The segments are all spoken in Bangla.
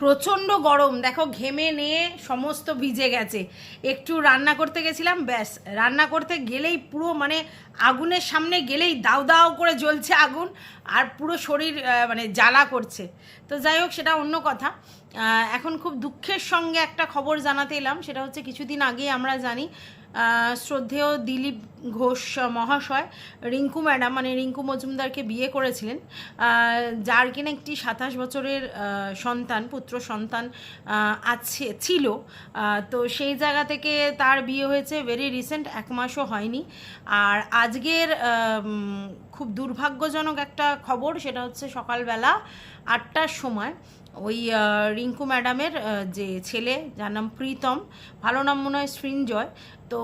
প্রচণ্ড গরম। দেখো, ঘেমে নিয়ে সমস্ত ভিজে গেছে। একটু রান্না করতে গেছিলাম, ব্যাস। রান্না করতে গেলেই পুরো মানে আগুনের সামনে গেলেই দাউ দাউ করে জ্বলছে আগুন আর পুরো শরীর মানে জ্বালা করছে। তো যাই হোক, সেটা অন্য কথা। এখন খুব দুঃখের সঙ্গে একটা খবর জানাতে এলাম। সেটা হচ্ছে, কিছুদিন আগে আমরা জানি শ্রদ্ধেয় দিলীপ ঘোষ মহাশয়, রিঙ্কু ম্যাডাম মানে রিঙ্কু মজুমদারকে বিয়ে করেছিলেন যার কিনা একটি সাতাশ বছরের সন্তান, পুত্র সন্তান আছে, ছিল। তো সেই জায়গা থেকে তার বিয়ে হয়েছে ভেরি রিসেন্ট এক মাসও হয়নি। আর আজকের খুব দুর্ভাগ্যজনক একটা খবর, সেটা হচ্ছে সকালবেলা আটটার সময় ওই রিঙ্কু ম্যাডামের যে ছেলে, যার নাম প্রীতম, ভালো নাম মনে হয় সৃঞ্জয়, তো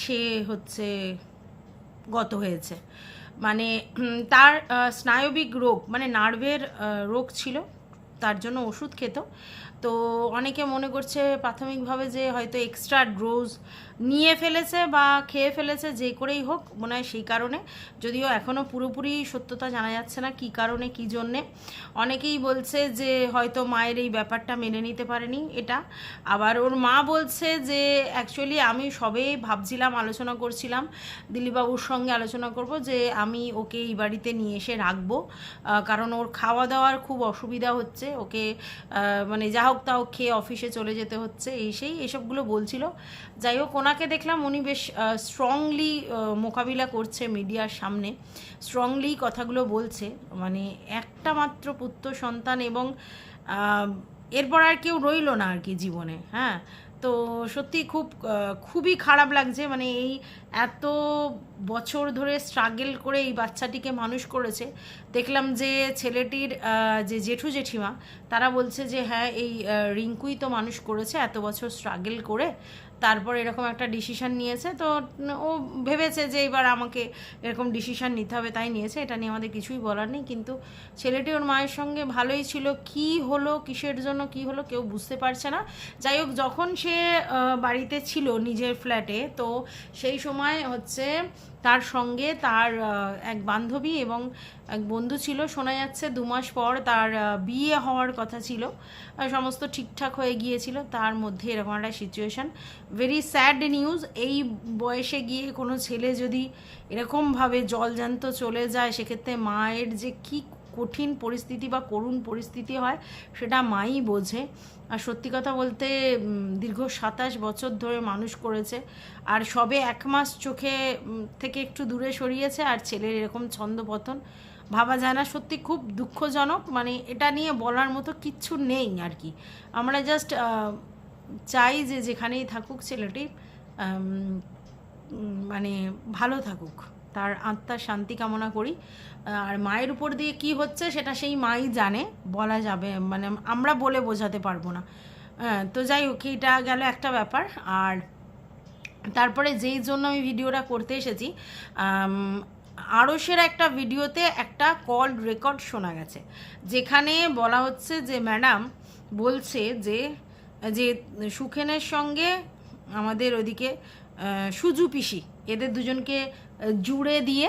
সে হচ্ছে গত হয়েছে। মানে তার স্নায়বিক রোগ মানে নার্ভের রোগ ছিল, তার জন্য ওষুধ খেত। তো অনেকে মনে করছে প্রাথমিকভাবে যে হয়তো এক্সট্রা ডোজ নিয়ে ফেলেছে বা খেয়ে ফেলেছে, যে করেই হোক, মনে হয় সেই কারণে। যদিও এখনও পুরোপুরি সত্যতা জানা যাচ্ছে না কী কারণে, কী জন্যে। অনেকেই বলছে যে হয়তো মায়ের এই ব্যাপারটা মেনে নিতে পারেনি এটা। আবার ওর মা বলছে যে অ্যাকচুয়ালি আমি সবে ভাবছিলাম, আলোচনা করছিলাম, দিলীপবাবুর সঙ্গে আলোচনা করব যে আমি ওকে এই বাড়িতে নিয়ে এসে রাখব। কারণ ওর খাওয়া দাওয়ার খুব অসুবিধা হচ্ছে। ওকে মানে যা হোক তা হোক খেয়ে অফিসে চলে যেতে হচ্ছে। এই সেই, এসবগুলো বলছিল। যাই হোক ওনাকে দেখলাম উনি বেশ স্ট্রংলি মোকাবিলা করছে মিডিয়ার সামনে স্ট্রংলি কথাগুলো বলছে মানে একটা মাত্র পুত্র সন্তান এবং এরপর আর কেউ রইল না আর কি জীবনে হ্যাঁ? তো সত্যি খুব খুবই খারাপ লাগছে মানে এই এত বছর ধরে স্ট্রাগল করে এই বাচ্চাটিকে মানুষ করেছে। দেখলাম যে ছেলেটির যে জেঠু জেঠিমা, তারা বলছে যে হ্যাঁ এই রিঙ্কুই তো মানুষ করেছে, এত বছর স্ট্রাগল করে তারপর এরকম একটা ডিসিশান নিয়েছে। তো, ও ভেবেছে যে এবার আমাকে এরকম ডিসিশান নিতে হবে, তাই নিয়েছে। এটা নিয়ে আমাদের কিছুই বলার নেই। কিন্তু ছেলেটি ওর মায়ের সঙ্গে ভালোই ছিল। কি হলো, কিসের জন্য, কি হলো কেউ বুঝতে পারছে না। যাই হোক, যখন সে বাড়িতে ছিল নিজের ফ্ল্যাটে তো সেই সময় হচ্ছে তার সঙ্গে তার এক বান্ধবী এবং এক বন্ধু ছিল। শোনা যাচ্ছে দু মাস পর তার বিয়ে হওয়ার কথা ছিল। সমস্ত ঠিকঠাক হয়ে গিয়েছিল। তার মধ্যে এরকম একটা সিচুয়েশান ভেরি স্যাড নিউজ এই বয়সে গিয়ে কোনো ছেলে যদি এরকমভাবে জলজান্ত চলে যায়, সেক্ষেত্রে মায়ের যে কী কঠিন পরিস্থিতি বা করুণ পরিস্থিতি হয়, সেটা মাই বোঝে। আর সত্যি কথা বলতে দীর্ঘ সাতাশ বছর ধরে মানুষ করেছে। আর সবে এক মাস চোখে থেকে একটু দূরে সরিয়েছে, আর ছেলের এরকম ছন্দপতন। ভাবা যায় না, সত্যি খুব দুঃখজনক। মানে এটা নিয়ে বলার মতো কিচ্ছু নেই আর কি। আমরা জাস্ট চাই যে যেখানেই থাকুক ছেলেটি মানে ভালো থাকুক। তার আত্মার শান্তি কামনা করি। আর মায়ের উপর দিয়ে কি হচ্ছে সেটা সেই মাই জানে, বলা যাবে মানে আমরা বলে বোঝাতে পারব না। হ্যাঁ তো যাই হোক, এটা গেল একটা ব্যাপার। আর তারপরে যেই জন্য আমি ভিডিওটা করতে এসেছি আড়সের একটা ভিডিওতে একটা কল রেকর্ড শোনা গেছে, যেখানে বলা হচ্ছে যে, ম্যাডাম বলছে যে যে সুখেনের সঙ্গে আমাদের ওদিকে সুজু পিসি, এদের দুজনকে জুড়ে দিয়ে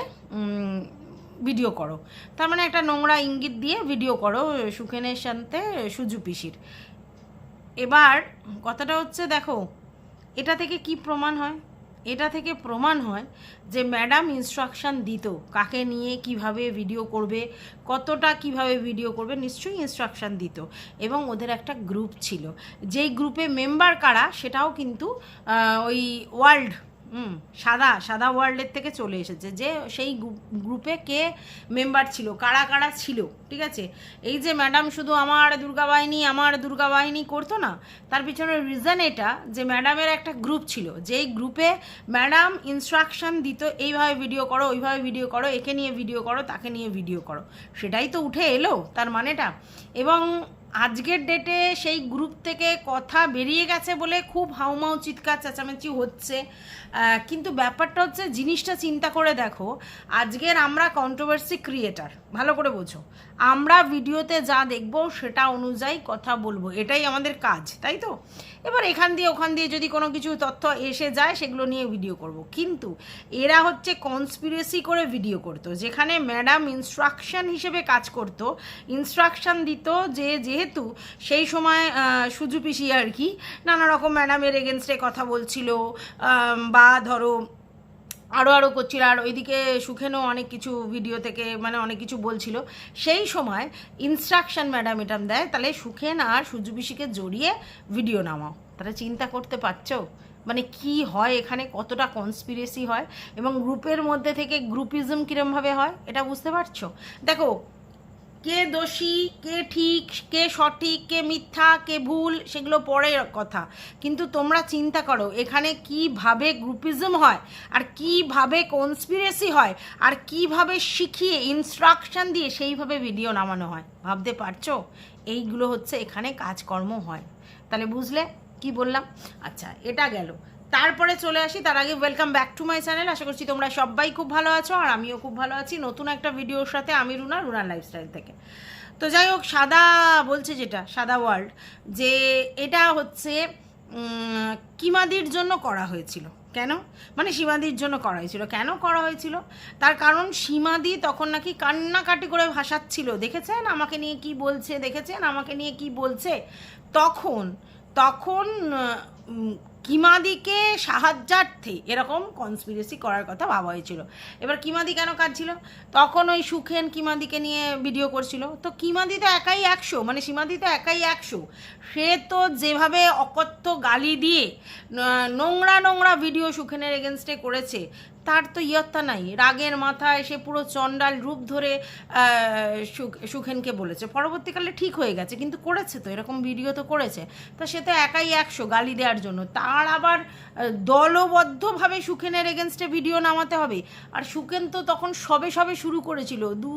ভিডিও করো। তার মানে একটা নোংরা ইঙ্গিত দিয়ে ভিডিও করো সুখেনের সাথে সুজু পিসির। এবার কথাটা হচ্ছে, দেখো, এটা থেকে কি প্রমাণ হয়? এটা থেকে প্রমাণ হয় যে ম্যাডাম ইনস্ট্রাকশন দিত, কাকে নিয়ে কীভাবে ভিডিও করবে, কতটা কীভাবে ভিডিও করবে, নিশ্চয়ই ইনস্ট্রাকশান দিত। এবং ওদের একটা গ্রুপ ছিল। যেই গ্রুপে মেম্বার কারা, সেটাও কিন্তু ওই ওয়ার্ল্ড সাদা সাদা ওয়ার্ল্ডের থেকে চলে এসেছে। যে সেই গ্রু- গ্রুপে কে মেম্বার ছিল, কারা কারা ছিল, ঠিক আছে? এই যে ম্যাডাম শুধু আমার দুর্গা বাহিনী আমার দুর্গা বাহিনী করতো না, তার পিছনে রিজন এটা যে ম্যাডামের একটা গ্রুপ ছিল। যেই গ্রুপে ম্যাডাম ইনস্ট্রাকশন দিত, এইভাবে ভিডিও করো, ওইভাবে ভিডিও করো, একে নিয়ে ভিডিও করো, তাকে নিয়ে ভিডিও করো। সেটাই তো উঠে এলো, তার মানেটা। এবং আজকের ডেটে সেই গ্রুপ থেকে কথা বেরিয়ে গেছে বলে খুব হাউমাউ, চিৎকার, চেঁচামেচি হচ্ছে। কিন্তু ব্যাপারটা হচ্ছে জিনিসটা চিন্তা করে দেখো আজকের আমরা কন্ট্রোভার্সি ক্রিয়েটার ভালো করে বোঝো। আমরা ভিডিওতে যা দেখব সেটা অনুযায়ী কথা বলব এটাই আমাদের কাজ তাই তো? এবার এখান দিয়ে ওখান দিয়ে যদি কোনো কিছু তথ্য এসে যায় সেগুলো নিয়ে ভিডিও করব। কিন্তু এরা হচ্ছে কনস্পিরেসি করে ভিডিও করতো যেখানে ম্যাডাম ইনস্ট্রাকশন হিসেবে কাজ করতো ইনস্ট্রাকশন দিত যে যেহেতু সেই সময় আহ, সুজু পিসি আর কি নানা রকম ম্যাডামের এগেনস্টে কথা বলছিল আম, বা ধরো আরও আরও করছিল, আর ওইদিকে সুখেনও অনেক কিছু ভিডিও থেকে মানে অনেক কিছু বলছিল। সেই সময় ইনস্ট্রাকশন ম্যাডাম এটাম দেয়, তাহলে সুখেন আর পিসিকে জড়িয়ে ভিডিও নামাও। তাহলে চিন্তা করতে পারছ? মানে কি হয় এখানে? কতটা কনস্পিরেসি হয়? এবং গ্রুপের মধ্যে থেকে গ্রুপিজম কীরমভাবে হয়? এটা বুঝতে পারছ? দেখো কে দোষী, কে ঠিক, কে সঠিক, কে মিথ্যা, কে ভুল, সেগুলো পরের কথা। কিন্তু তোমরা চিন্তা করো, এখানে কীভাবে গ্রুপিজম হয়, আর কীভাবে কনস্পিরেসি হয়, আর কীভাবে শিখিয়ে ইনস্ট্রাকশন দিয়ে সেইভাবে ভিডিও নামানো হয়। ভাবতে পারছ? এইগুলো হচ্ছে এখানে কাজকর্ম হয়। তাহলে বুঝলে? কি বললাম? আচ্ছা এটা গেল। তারপরে চলে আসি, তার আগে welcome back to my channel আশা করছি তোমরা সবাই খুব ভালো আছো, আর আমিও খুব ভালো আছি নতুন একটা ভিডিওর সাথে আমি রুনা রুনা লাইফস্টাইল থেকে। তো যাই হোক, সাদা বলছে যেটা, সাদা ওয়ার্ল্ড যে এটা হচ্ছে কিমাদির জন্য করা হয়েছিল। কেন? মানে সীমাদির জন্য করা হয়েছিল। কেন করা হয়েছিল? তার কারণ সীমাদি তখন নাকি কান্নাকাটি করে ভাসাচ্ছিল। দেখেছেন? আমাকে নিয়ে কি বলছে? দেখেছেন? আমাকে নিয়ে কি বলছে? তখন তখন কিমাদিকে সাহায্যার্থে এরকম কনস্পিরেসি করার কথা ভাবা হয়েছিল। এবার কিমাদি কেন কাঁদছিল? তখন ওই সুখেন কিমাদিকে নিয়ে ভিডিও করছিল। তো কিমাদি তো একাই একশো মানে সীমাদি তো একাই একশো। সে তো যেভাবে অকথ্য গালি দিয়ে নোংরা নোংরা ভিডিও সুখেনের এগেনস্টে করেছে তার তো ইয়ত্তা নাই। রাগের মাথায় সে পুরো চণ্ডাল রূপ ধরে সুখেনকে বলেছে। পরবর্তীকালে ঠিক হয়ে গেছে, কিন্তু করেছে তো, এরকম ভিডিও তো করেছে। তা সে তো একাই একশো গালি দেওয়ার জন্য। তার আবার দলবদ্ধভাবে সুখেনের এগেনস্টে ভিডিও নামাতে হবে। আর সুখেন তো তখন সবে সবে শুরু করেছিল, দু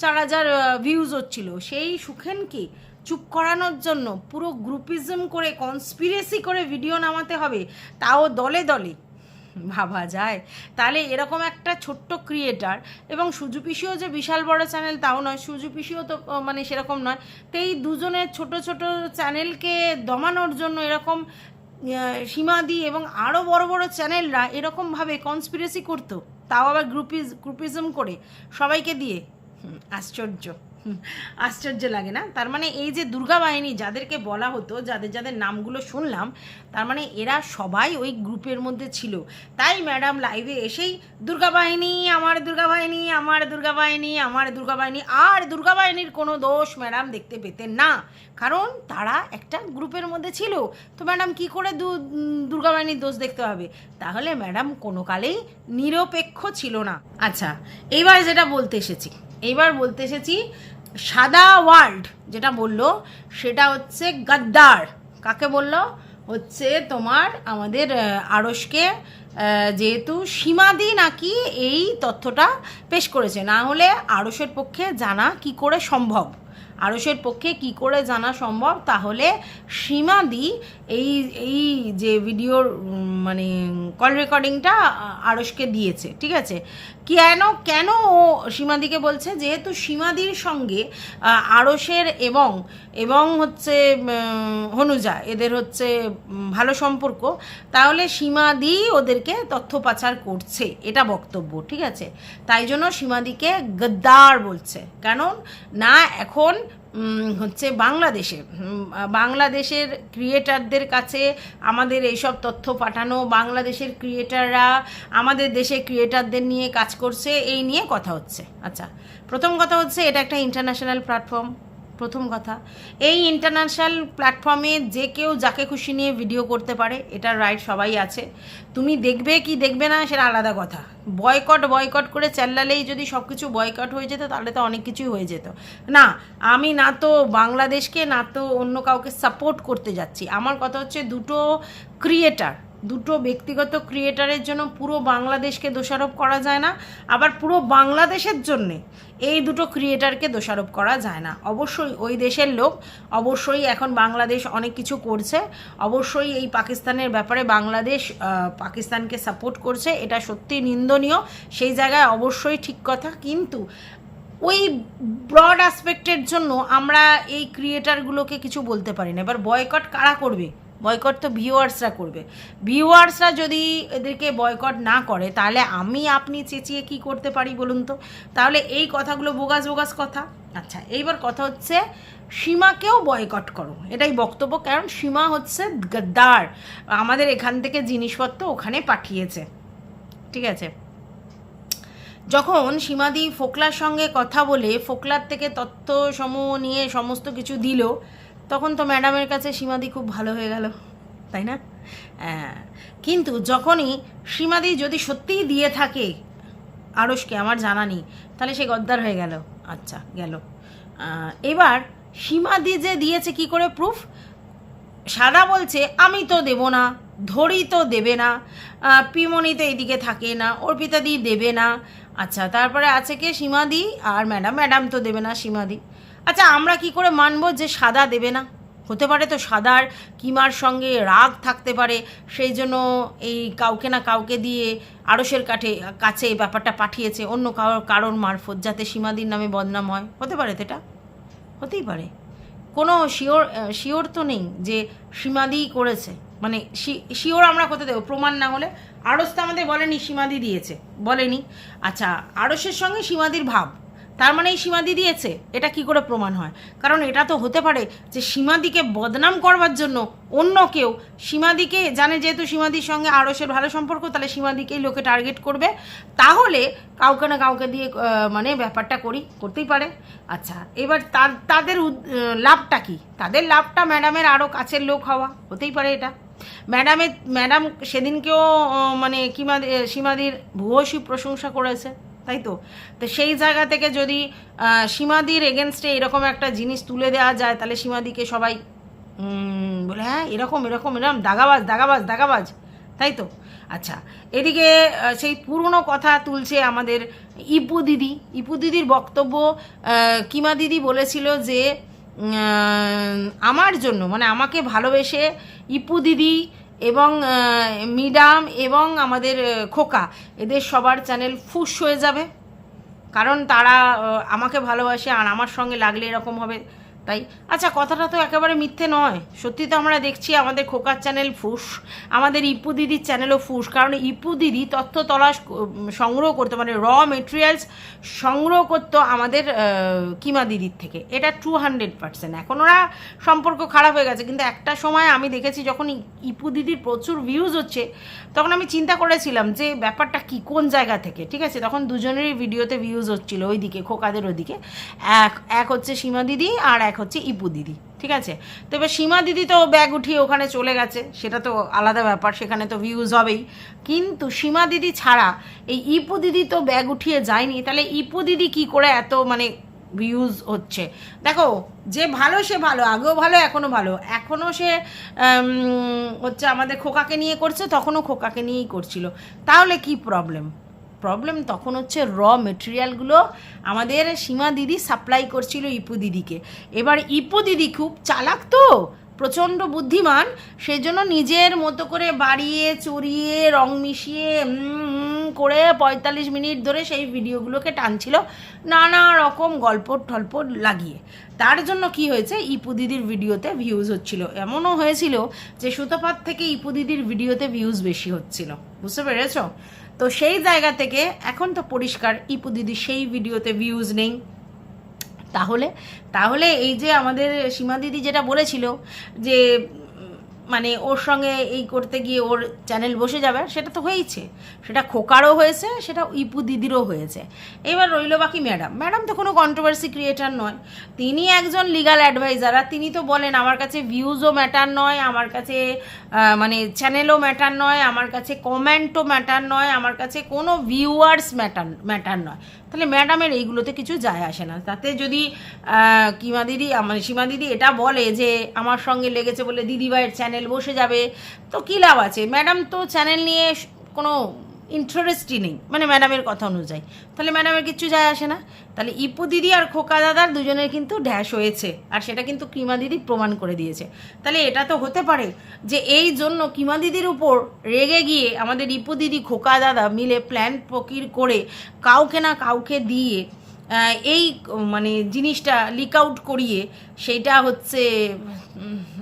চার হাজার ভিউজ হচ্ছিল। সেই সুখেনকে চুপ করানোর জন্য পুরো গ্রুপিজম করে কনস্পিরেসি করে ভিডিও নামাতে হবে। তাও দলে দলে। ভাবা যায়। তাহলে এরকম একটা ছোট্ট ক্রিয়েটার এবং সুজু পিসিও যে বিশাল বড় চ্যানেল তাও নয় সুজু পিসিও তো মানে সেরকম নয় তো এই দুজনের ছোট ছোট চ্যানেলকে দমানোর জন্য এরকম আহ, সীমাদি এবং আরও বড় বড় চ্যানেলরা এরকমভাবে কনস্পিরেসি করতো তাও আবার গ্রুপিজ গ্রুপিজম করে সবাইকে দিয়ে। আশ্চর্য। আশ্চর্য লাগে না? তার মানে এই যে দুর্গা বাহিনী যাদেরকে বলা হতো, যাদের যাদের নামগুলো শুনলাম, তার মানে এরা সবাই ওই গ্রুপের মধ্যে ছিল। তাই ম্যাডাম লাইভে এসেই, দুর্গা বাহিনী, আমার দুর্গা বাহিনী, আমার দুর্গা বাহিনী, আমার দুর্গা বাহিনী। আর দুর্গা বাহিনীর কোনো দোষ ম্যাডাম দেখতে পেতেন না। কারণ তারা একটা গ্রুপের মধ্যে ছিল। তো ম্যাডাম কি করে দুর্গা বাহিনীর দোষ দেখতে হবে? তাহলে ম্যাডাম কোনো কালেই নিরপেক্ষ ছিল না। আচ্ছা এইবার যেটা বলতে এসেছি, এইবার বলতে এসেছি সাদা ওয়ার্ল্ড যেটা বলল, সেটা হচ্ছে গাদ্দার। কাকে বলল? হচ্ছে তোমার আমাদের আড়সকে যেহেতু সীমাদি নাকি এই তথ্যটা পেশ করেছে। না হলে আড়সের পক্ষে জানা কি করে সম্ভব? আড়সের পক্ষে কি করে জানা সম্ভব? তাহলে সীমাদি এই এই যে ভিডিওর মানে কল রেকর্ডিংটা আড়সকে দিয়েছে, ঠিক আছে? কেন কেন ও সীমাদিকে বলছে? যেহেতু সীমাদির সঙ্গে আড়সের এবং এবং হচ্ছে হনুজা, এদের হচ্ছে ভালো সম্পর্ক, তাহলে সীমাদি ওদেরকে তথ্য পাচার করছে। এটা বক্তব্য, ঠিক আছে? তাই জন্য সীমাদিকে গদ্দার বলছে। কারণ, না, এখন হচ্ছে বাংলাদেশে। বাংলাদেশের ক্রিয়েটারদের কাছে আমাদের এইসব তথ্য পাঠানো, বাংলাদেশের ক্রিয়েটাররা আমাদের দেশে ক্রিয়েটারদের নিয়ে কাজ করছে, এই নিয়ে কথা হচ্ছে। আচ্ছা প্রথম কথা হচ্ছে এটা একটা ইন্টারন্যাশনাল প্ল্যাটফর্ম প্রথম কথা, এই ইন্টারন্যাশনাল প্ল্যাটফর্মে যে কেউ যাকে খুশি নিয়ে ভিডিও করতে পারে, এটার রাইট সবাই আছে। তুমি দেখবে কি দেখবে না, সেটা আলাদা কথা। বয়কট বয়কট করে চেল্লালেই যদি সব কিছু বয়কট হয়ে যেত, তাহলে তো অনেক কিছুই হয়ে যেত। না, আমি না তো বাংলাদেশকে, না তো অন্য কাউকে সাপোর্ট করতে যাচ্ছি। আমার কথা হচ্ছে দুটো ক্রিয়েটার দুটো ব্যক্তিগত ক্রিয়েটারের জন্য পুরো বাংলাদেশকে দোষারোপ করা যায় না, আবার পুরো বাংলাদেশের জন্যে এই দুটো ক্রিয়েটারকে দোষারোপ করা যায় না। অবশ্যই ওই দেশের লোক, অবশ্যই এখন বাংলাদেশ অনেক কিছু করছে, অবশ্যই এই পাকিস্তানের ব্যাপারে বাংলাদেশ পাকিস্তানকে সাপোর্ট করছে, এটা সত্যি নিন্দনীয়। সেই জায়গায় অবশ্যই ঠিক কথা, কিন্তু ওই ব্রড অ্যাসপেক্টের জন্য আমরা এই ক্রিয়েটারগুলোকে কিছু বলতে পারি না। এবার বয়কট কারা করবে? বয়কট তো ভিউয়ার্সরা করবে। ভিউয়ার্সরা যদি এদেরকে বয়কট না করে, তাহলে আমি, আপনি চেঁচিয়ে কি করতে পারি বলুন তো? তাহলে এই কথাগুলো বোগাস বোগাস কথা। আচ্ছা এইবার কথা হচ্ছে, সীমাকেও বয়কট করো। এটাই বক্তব্য, কারণ সীমা হচ্ছে গদ্দার। আমাদের এখান থেকে জিনিসপত্র ওখানে পাঠিয়েছে। ঠিক আছে? যখন সীমাদি ফোকলার সঙ্গে কথা বলে, ফোকলার থেকে তথ্য সমূহ নিয়ে সমস্ত কিছু দিল তখন তো ম্যাডামের কাছে সীমাদি খুব ভালো হয়ে গেল, তাই না? হ্যাঁ কিন্তু যখনই সীমাদি যদি সত্যিই দিয়ে থাকে আড়সকে আমার জানা নেই, তাহলে সে গদ্দার হয়ে গেল। আচ্ছা গেল। এবার সীমাদি যে দিয়েছে কি করে প্রুফ সাদা বলছে, আমি তো দেব না, ধরি তো দেবে না পিমনি তো এইদিকে থাকে না, অর্পিতাদি দেবে না। আচ্ছা তারপরে আছে কে সীমাদি? আর ম্যাডাম ম্যাডাম তো দেবে না সীমাদি। আচ্ছা আমরা কি করে মানবো যে সাদা দেবে না? হতে পারে তো সাদার কিমার সঙ্গে রাগ থাকতে পারে, সেই জন্য এই কাউকে না কাউকে দিয়ে আড়সের কাঠে, কাছে এই ব্যাপারটা পাঠিয়েছে, অন্য কারোর কারোর মারফত যাতে সীমাদির নামে বদনাম হয়। হতে পারে তো এটা? হতেই পারে। কোনো শিওর শিওর তো নেই যে সীমাদিই করেছে। মানে শিওর আমরা কোথায় দেবো, প্রমাণ না হলে। আড়স তো আমাদের বলেনি সীমাদি দিয়েছে, বলেনি। আচ্ছা আড়সের সঙ্গে সীমাদির ভাব। তার মানে এই সীমাদি দিয়েছে, এটা কি করে প্রমাণ হয়? কারণ এটা তো হতে পারে যে সীমাদিকে বদনাম করবার জন্য অন্য কেউ সীমাদিকে জানে যেহেতু সীমাদির সঙ্গে আড়সের ভালো সম্পর্ক, তাহলে সীমাদিকেই লোকে টার্গেট করবে। তাহলে কাউকে না কাউকে দিয়ে মানে ব্যাপারটা করি, করতেই পারে। আচ্ছা এবার তার, তাদের লাভটা কি? তাদের লাভটা ম্যাডামের আরও কাছের লোক হওয়া, হতেই পারে এটা। ম্যাডামের ম্যাডাম সেদিনকেও মানে কিমাদি সীমাদির ভূয়সী প্রশংসা করেছে। তাই তো তো সেই জায়গা থেকে যদি সীমাদির এগেনস্টে এরকম একটা জিনিস তুলে দেওয়া যায়, তাহলে সীমাদিকে সবাই বলে হ্যাঁ এরকম এরকম এরকম দাগাবাজ দাগাবাজ দাগাবাজ। তাই তো আচ্ছা এদিকে সেই পুরনো কথা তুলছে আমাদের ইপু দিদি। ইপু দিদির বক্তব্য কিমা দিদি বলেছিল যে আমার জন্য মানে আমাকে ভালোবেসে ইপু দিদি এবং মিডাম এবং আমাদের খোকা, এদের সবার চ্যানেল ফুস হয়ে যাবে। কারণ তারা আমাকে ভালোবাসে আর আমার সঙ্গে লাগলে এরকম হবে। তাই? আচ্ছা কথাটা তো একেবারে মিথ্যে নয়। সত্যি তো আমরা দেখছি আমাদের খোকার চ্যানেল ফুস, আমাদের ইপু দিদির চ্যানেলও ফুস, কারণ ইপু দিদি তথ্য তলাশ সংগ্রহ করতো মানে র মেটেরিয়ালস সংগ্রহ করতো আমাদের কিমা দিদির থেকে। এটা টু হান্ড্রেড পার্সেন্ট এখন ওরা সম্পর্ক খারাপ হয়ে গেছে। কিন্তু একটা সময় আমি দেখেছি যখন ইপু দিদির প্রচুর ভিউজ হচ্ছে, তখন আমি চিন্তা করেছিলাম যে ব্যাপারটা কি, কোন জায়গা থেকে, ঠিক আছে? তখন দুজনেরই ভিডিওতে ভিউজ হচ্ছিল ওইদিকে, খোকাদের ওইদিকে এক এক হচ্ছে সীমা দিদি আর এক হচ্ছে ইপু দিদি, ঠিক আছে? তো এবার সীমা দিদি তো ব্যাগ উঠিয়ে ওখানে চলে গেছে, সেটা তো আলাদা ব্যাপার, সেখানে তো ভিউজ হবেই। কিন্তু সীমা দিদি ছাড়া এই ইপু দিদি তো ব্যাগ উঠিয়ে যায়নি, তাহলে ইপু দিদি কি করে এত মানে ভিউজ হচ্ছে? দেখো, যে ভালো সে ভালো, আগেও ভালো, এখনও ভালো। এখনও সে হচ্ছে আমাদের খোকাকে নিয়ে করছে, তখনও খোকাকে নিয়েই করছিল। তাহলে কি প্রবলেম প্রবলেম তখন হচ্ছে র মেটেরিয়ালগুলো আমাদের সীমা দিদি সাপ্লাই করছিল ইপু দিদিকে। এবার ইপু দিদি খুব চালাক তো, প্রচণ্ড বুদ্ধিমান, সেজন্য নিজের মতো করে বাড়িয়ে চড়িয়ে রং মিশিয়ে করে পঁয়তাল্লিশ মিনিট ধরে সেই ভিডিওগুলোকে টানছিল নানা রকম গল্প টল্প লাগিয়ে। তার জন্য কি হয়েছে, ইপু দিদির ভিডিওতে ভিউজ হচ্ছিল। এমনও হয়েছিল যে সুতপাত থেকে ইপু দিদির ভিডিওতে ভিউজ বেশি হচ্ছিল। বুঝতে পেরেছ? তো সেই জায়গা থেকে এখন তো পরিষ্কার, ইপু দিদি সেই ভিডিওতে ভিউজ নেই। তাহলে তাহলে এই যে আমাদের সীমা দিদি যেটা বলেছিল যে মানে ওর সঙ্গে এই করতে গিয়ে ওর চ্যানেল বসে যাবে, সেটা তো হয়েইছে। সেটা খোকারও হয়েছে, সেটা ইপু দিদিরও হয়েছে। এবার রইল বাকি ম্যাডাম ম্যাডাম তো কোনো কন্ট্রোভার্সি ক্রিয়েটার নয়। তিনি একজন লিগাল অ্যাডভাইজার আর তিনি তো বলেন, আমার কাছে ভিউজও ম্যাটার নয়, আমার কাছে মানে চ্যানেলও ম্যাটার নয়, আমার কাছে কমেন্টও ম্যাটার নয়, আমার কাছে কোনো ভিউয়ার্স ম্যাটার ম্যাটার নয়। তাহলে ম্যাডামের এইগুলোতে কিছু যায় আসে না। তাতে যদি কিমা দিদি মানে সীমা দিদি এটা বলে যে, আমার সঙ্গে লেগেছে বলে দিদিভাইয়ের চ্যানেল বসে যাবে। তো কী লাভ আছে? ম্যাডাম তো চ্যানেল নিয়ে কোনো ইন্টারেস্টই নেই। মানে ম্যাডামের কথা অনুযায়ী। তাহলে ম্যাডামের কিচ্ছু যায় আসে না। তাহলে ইপু দিদি আর খোকা দাদার দুজনের কিন্তু ড্যাশ হয়েছে। আর সেটা কিন্তু কিমা দিদি প্রমাণ করে দিয়েছে। তাহলে এটা তো হতে পারে যে এই জন্য কিমা দিদির উপর রেগে গিয়ে আমাদের ইপু দিদি, খোকা দাদা মিলে প্ল্যান ফকির করে কাউকে না কাউকে দিয়ে এই মানে জিনিসটা লিক আউট করিয়ে সেইটা হচ্ছে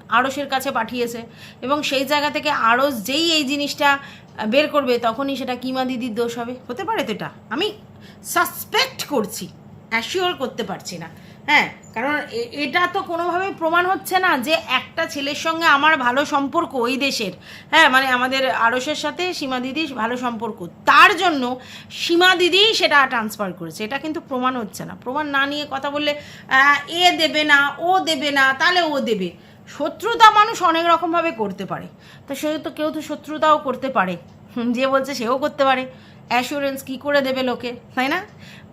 আড়সের কাছে পাঠিয়েছে এবং সেই জায়গা থেকে আড়স যেই এই জিনিসটা বের করবে তখনই সেটা কিমা দিদির দোষ হবে। হতে পারে তো এটা। আমি সাসপেক্ট করছি অ্যাসিওর করতে পারছি না। হ্যাঁ কারণ এটা তো কোনোভাবেই প্রমাণ হচ্ছে না যে একটা ছেলের সঙ্গে আমার ভালো সম্পর্ক ওই দেশের। হ্যাঁ মানে আমাদের আড়সের সাথে সীমা দিদির ভালো সম্পর্ক। তার জন্য সীমা দিদি সেটা ট্রান্সফার করেছে। এটা কিন্তু প্রমাণ হচ্ছে না। প্রমাণ না নিয়ে কথা বললে এ দেবে না, ও দেবে না, তাহলে ও দেবে। শত্রুতা মানুষ অনেক রকমভাবে করতে পারে। তো সে তো কেউ তো শত্রুতাও করতে পারে। যে বলছে সেও করতে পারে। অ্যাসুরেন্স কি করে দেবে লোকে, তাই না?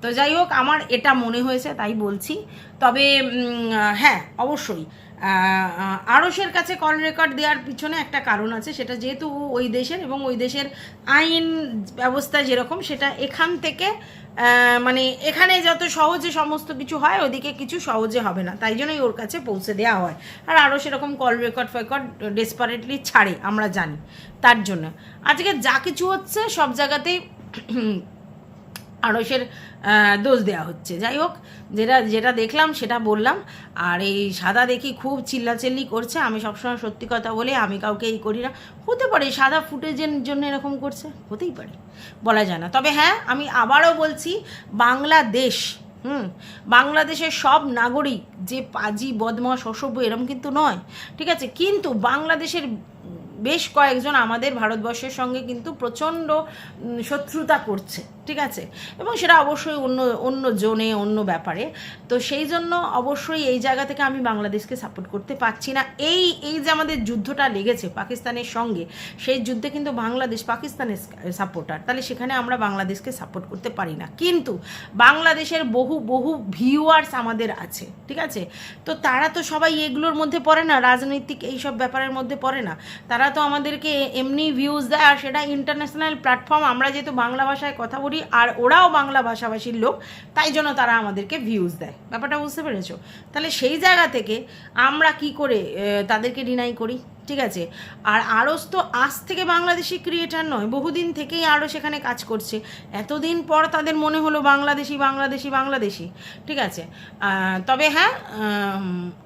তো যাই হোক, আমার এটা মনে হয়েছে, তাই বলছি। তবে হ্যাঁ অবশ্যই। আড়সের কাছে কল রেকর্ড দেওয়ার পিছনে একটা কারণ আছে, সেটা যেহেতু ওই দেশের এবং ওই দেশের আইন ব্যবস্থা যেরকম, সেটা এখান থেকে মানে এখানে যত সহজে সমস্ত কিছু হয়, ওদিকে কিছু সহজে হবে না। তাই জন্যই ওর কাছে পৌঁছে দেওয়া হয়। আর আরও সেরকম কল রেকর্ড ফেকর্ড ডেসপারেটলি ছাড়ে, আমরা জানি তার জন্য। আজকে যা কিছু হচ্ছে, সব জায়গাতেই আড়সের দোষ দেওয়া হচ্ছে। যাই হোক, যেটা যেটা দেখলাম সেটা বললাম। আর এই সাদা দেখি খুব চিল্লাচিল্লি করছে। আমি সবসময় সত্যি কথা বলে, আমি কাউকে এই করি না। হতে পারে সাদা ফুটেজের জন্য এরকম করছে, হতেই পারে, বলা যায় না। তবে হ্যাঁ আমি আবারও বলছি, বাংলাদেশ, হুম, বাংলাদেশের সব নাগরিক যে পাজি, বদমাস, অসভ্য, এরম কিন্তু নয়, ঠিক আছে? কিন্তু বাংলাদেশের বেশ কয়েকজন আমাদের ভারতবর্ষের সঙ্গে কিন্তু প্রচণ্ড শত্রুতা করছে। ঠিক আছে? এবং সেটা অবশ্যই অন্য অন্য জোনে, অন্য ব্যাপারে। তো সেই জন্য অবশ্যই এই জায়গা থেকে আমি বাংলাদেশকে সাপোর্ট করতে পারছি না। এই এই যে আমাদের যুদ্ধটা লেগেছে পাকিস্তানের সঙ্গে, সেই যুদ্ধে কিন্তু বাংলাদেশ পাকিস্তানের সাপোর্টার তাহলে সেখানে আমরা বাংলাদেশকে সাপোর্ট করতে পারি না। কিন্তু বাংলাদেশের বহু বহু ভিউয়ার্স আমাদের আছে, ঠিক আছে? তো তারা তো সবাই এগুলোর মধ্যে পড়ে না, রাজনৈতিক এইসব ব্যাপারের মধ্যে পড়ে না। তারা তো আমাদেরকে এমনি ভিউজ দেয়, আর সেটা ইন্টারন্যাশনাল প্ল্যাটফর্ম আমরা যেহেতু বাংলা ভাষায় কথা বলি আর ওরাও বাংলা ভাষাভাষীর লোক, তাই জন্য তারা আমাদেরকে ভিউজ দেয়। ব্যাপারটা বুঝতে পেরেছ? তাহলে সেই জায়গা থেকে আমরা কি করে তাদেরকে ডিনাই করি? ঠিক আছে? আর আরস তো আজ থেকে বাংলাদেশি ক্রিয়েটার নয়, বহুদিন থেকেই আরও সেখানে কাজ করছে। এতদিন পর তাদের মনে হলো বাংলাদেশি বাংলাদেশি বাংলাদেশি, ঠিক আছে? তবে হ্যাঁ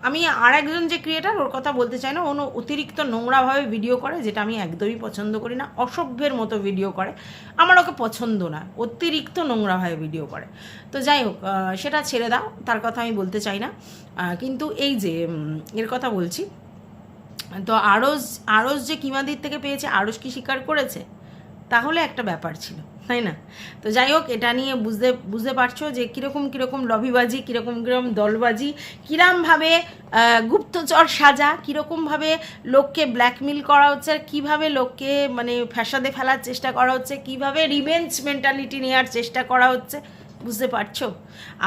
আমি আর একজন যে ক্রিয়েটার ওর কথা বলতে চাই না, ও অতিরিক্ত নোংরাভাবে ভিডিও করে, যেটা আমি একদমই পছন্দ করি না, অসভ্যের মতো ভিডিও করে। আমার ওকে পছন্দ না, অতিরিক্ত নোংরাভাবে ভিডিও করে। তো যাই হোক সেটা ছেড়ে দাও, তার কথা আমি বলতে চাই না। কিন্তু এই যে এর কথা বলছি তো আরস আরস যে কিমাদির থেকে পেয়েছে আরস কি স্বীকার করেছে? তাহলে একটা ব্যাপার ছিল, তাই না? তো যাই হোক, এটা নিয়ে বুঝতে বুঝতে পারছ যে কীরকম কীরকম লবিবাজি, কীরকম কীরকম দলবাজি, কীরমভাবে গুপ্তচর সাজা, কীরকমভাবে লোককে ব্ল্যাকমেল করা হচ্ছে, আর কীভাবে লোককে মানে ফ্যাসাদে ফেলার চেষ্টা করা হচ্ছে, কীভাবে রিভেঞ্জ মেন্টালিটি নেওয়ার চেষ্টা করা হচ্ছে, বুঝতে পারছ?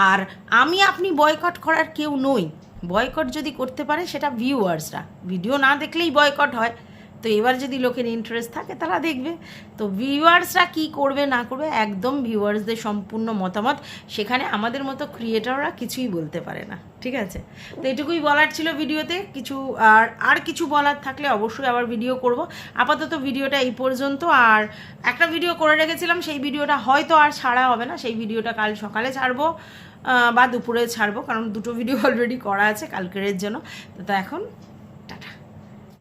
আর আমি আপনি বয়কট করার কেউ নই। বয়কট যদি করতে পারে, সেটা ভিউয়ার্সরা ভিডিও না দেখলেই বয়কট হয়। তো এবার যদি লোকের ইন্টারেস্ট থাকে, তারা দেখবে। তো ভিউয়ার্সরা কি করবে, না করবে, একদম ভিউয়ার্সদের সম্পূর্ণ মতামত সেখানে আমাদের মতো ক্রিয়েটররা কিছুই বলতে পারে না। ঠিক আছে? তো এটুকুই বলার ছিল ভিডিওতে। কিছু আর আর কিছু বলার থাকলে অবশ্যই আবার ভিডিও করব। আপাতত ভিডিওটা এই পর্যন্ত। আর একটা ভিডিও করে রেখেছিলাম, সেই ভিডিওটা হয়তো আর ছাড়া হবে না। সেই ভিডিওটা কাল সকালে ছাড়বো। বা দুপুরে ছাড়বো কারণ দুটো ভিডিও অলরেডি করা আছে কালকের জন্য। তো এখন টাটা।